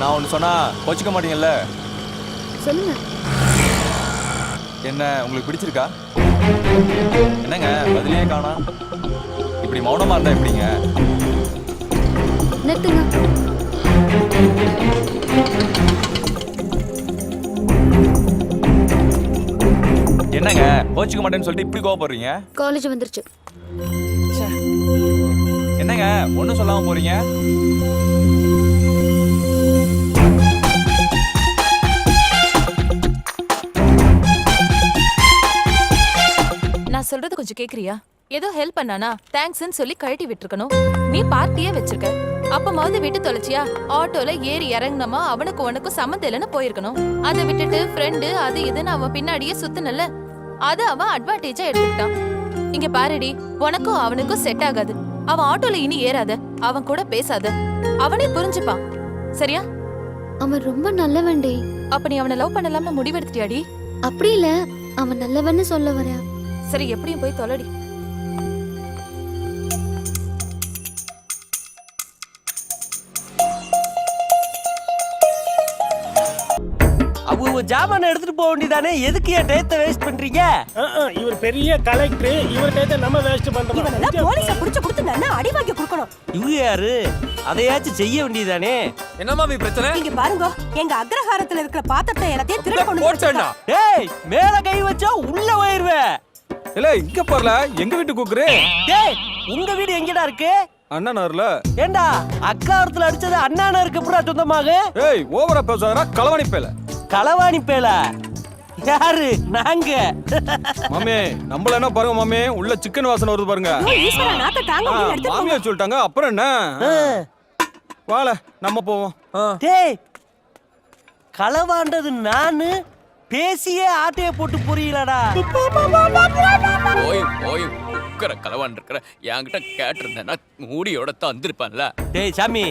நான் ஒன்று சொன்னா கோச்சிக்க மாட்டீங்கல்ல? சொல்லுங்க. என்ன உங்களுக்கு பிடிச்சிருக்கா? என்னங்க பதிலே காணா. இப்படி மௌனமா இருந்தா எப்படிங்க? நிறுத்துங்க. என்னங்க கோச்சிக்க மாட்டேன்னு சொல்லிட்டு இப்படி கோவப்படுறீங்க? காலேஜ் வந்துருச்சு. என்னங்க ஒன்றும் சொல்லாம போறீங்க? சொல்றது கொஞ்சம் கேக்குறியா? ஏதோ ஹெல்ப் பண்ணானா தேங்க்ஸ்னு சொல்லி கழட்டி விட்டுருக்கணும். நீ பார்ட்டியே வச்சிருக்க. அப்பமாவது விட்டு தொலைச்சியா? ஆட்டோல ஏறி இறங்குனமா அவனுக்கு உனக்கும் சம்மந்தம் இல்லைன்னு போயிருக்கணும். அதை விட்டுட்டு ஃப்ரெண்டு அது இதுன்னு அவன் பின்னாடியே சுத்துனல அது அவன் அட்வான்டேஜா எடுத்துக்கிட்டான். இங்க பாருடி உனக்கும் அவனுக்கும் செட் ஆகாது. அவன் ஆட்டோல இனி ஏறாத. அவன் கூட பேசாத. அவனே புரிஞ்சுப்பான். சரியா? அவன் ரொம்ப நல்லவன்டி. அப்ப நீ அவனை லவ் பண்ணலாம்னு முடிவெடுத்துட்டியாடி? அப்படி இல்ல. அவன் நல்லவன்னு சொல்ல வரேன் சரி எப்படியும் போய் தொலைடி. அவங்க ஜாமான எடுத்துட்டு போக வேண்டியதானே? எதுக்கு என் டயத்தை வேஸ்ட் பண்றீங்க? இவர் பெரிய கலெக்டர் இவர்கிட்ட நம்ம வேஸ்ட் இவனெல்லாம் பண்றோம் போலீஸ புடிச்சு கொடுத்து நல்லா அடி வாங்கி கொடுக்கணும். இவங்க யாரு? அதையாச்சும் செய்ய வேண்டியதானே? என்னம்மா நீ பிரச்சனை? இங்க பாருங்க எங்க அக்ரஹாரத்துல இருக்கிற பாத்திரத்தை எல்லாத்தையும் திருட கொண்டு வந்திருக்கான். டேய் மேல கை வச்சா உள்ள போயிருவேன் இல்ல இங்க பாருல எங்க வீட்டு கூக்குரு டேய் உங்க வீடு எங்கடா இருக்கு? அண்ணனார்ல. ஏண்டா அக்காரத்துல அடிச்சது அண்ணான இருக்கு புறா சொந்தமாக? ஏய் ஓவரா பேசாதடா களவாணி பேல. களவாணி பேல? யாரு? நாங்க. மாமே நம்மள என்ன பாருங்க மாமே உள்ள சிக்கன் வாசனை வருது பாருங்க. ஈஸ்வரா நாத்த தாங்க. மாமியார் சொல்லிட்டாங்க அப்புறம் என்ன? வாழ நம்ம போவோம். டேய் களவாண்டது நானு பேசியே ஆட்டைய போட்டு புரியலடா. போய் போய் உக்கர கலவான் இருக்கிற என்கிட்ட கேட்டிருந்தேன்னா மூடியோட தந்திருப்பேன்ல டேய் சாமி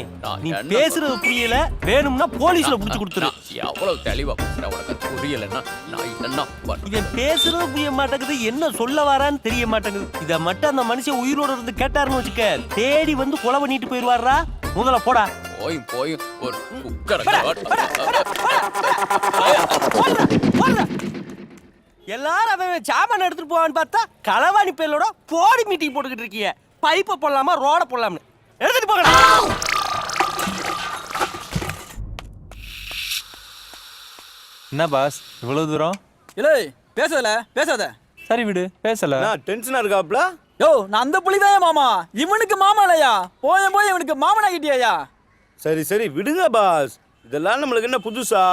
நீ பேசுறது புரியல. வேணும்னா போலீஸ்ல புடிச்சு கொடுத்துரு. எவ்வளவு தெளிவா பேசுறேன் உனக்கு புரியலன்னா நான் என்ன இவன் பேசுறது புரிய மாட்டேங்குது என்ன சொல்ல வரான்னு தெரிய மாட்டேங்குது. இத மட்டும் அந்த மனுஷன் உயிரோட இருந்து கேட்டாருன்னு வச்சுக்க தேடி வந்து கொலை பண்ணிட்டு போயிருவாரா முதல்ல போடா. போய் போய் ஒரு உக்கர. எல்லாரும் அவன் சாமான் எடுத்துட்டு போவான்னு பார்த்தா களவாணி பேலோட போடி மீட்டிங் போட்டுக்கிட்டு இருக்கீங்க. பைப்பை போடலாமா ரோட போடலாம்னு. எடுத்துட்டு போகடா என்ன பாஸ் இவ்வளவு தூரம்? இல்லை பேசாத பேசாத. சரி விடு பேசல. டென்ஷனா இருக்காப்ல? யோ நான் அந்த புலிதான் மாமா? இவனுக்கு மாமா இல்லையா? போய் போய் இவனுக்கு மாமனா கிட்டியாயா சரி சரி விடுங்க பாஸ். இதெல்லாம் நம்மளுக்கு என்ன புதுசா?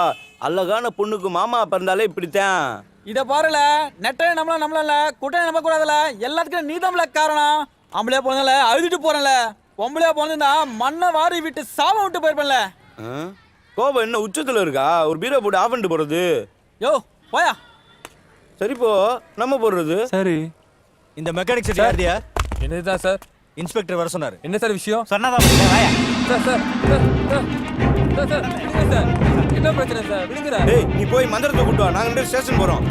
அழகான பொண்ணுக்கு மாமா பிறந்தாலே இப்படித்தான். இத பாருல நெட்டைய நம்மள நம்மள குட்டைய நம்ப கூடாதுல எல்லாத்துக்கும் நீ தான் காரணம். ஆம்பளையா போனல அழுதுட்டு போறேன்ல. பொம்பளையா போனா மண்ணை வாரி விட்டு சாபம் விட்டு போயிருப்பேன்ல? கோபம் என்ன? உச்சத்துல இருக்கா? ஒரு பீரோ போட்டு ஆஃப் பண்ணிட்டு போறது யோ போயா. சரி போ நம்ம போடுறது. சரி. இந்த மெக்கானிக் செட் யார்டியா என்னதுதான் சார்? இன்ஸ்பெக்டர் வர சொன்னாரு. என்ன சார் விஷயம்? சொன்னாதான் வாயா. Sir sir sir. Sir sir என்ன பிரச்சனை சார்? விடுங்க டேய் நீ போய் மந்திரத்தை கூட்டு வா. நாங்க ரெண்டு ஸ்டேஷன் போறோம்.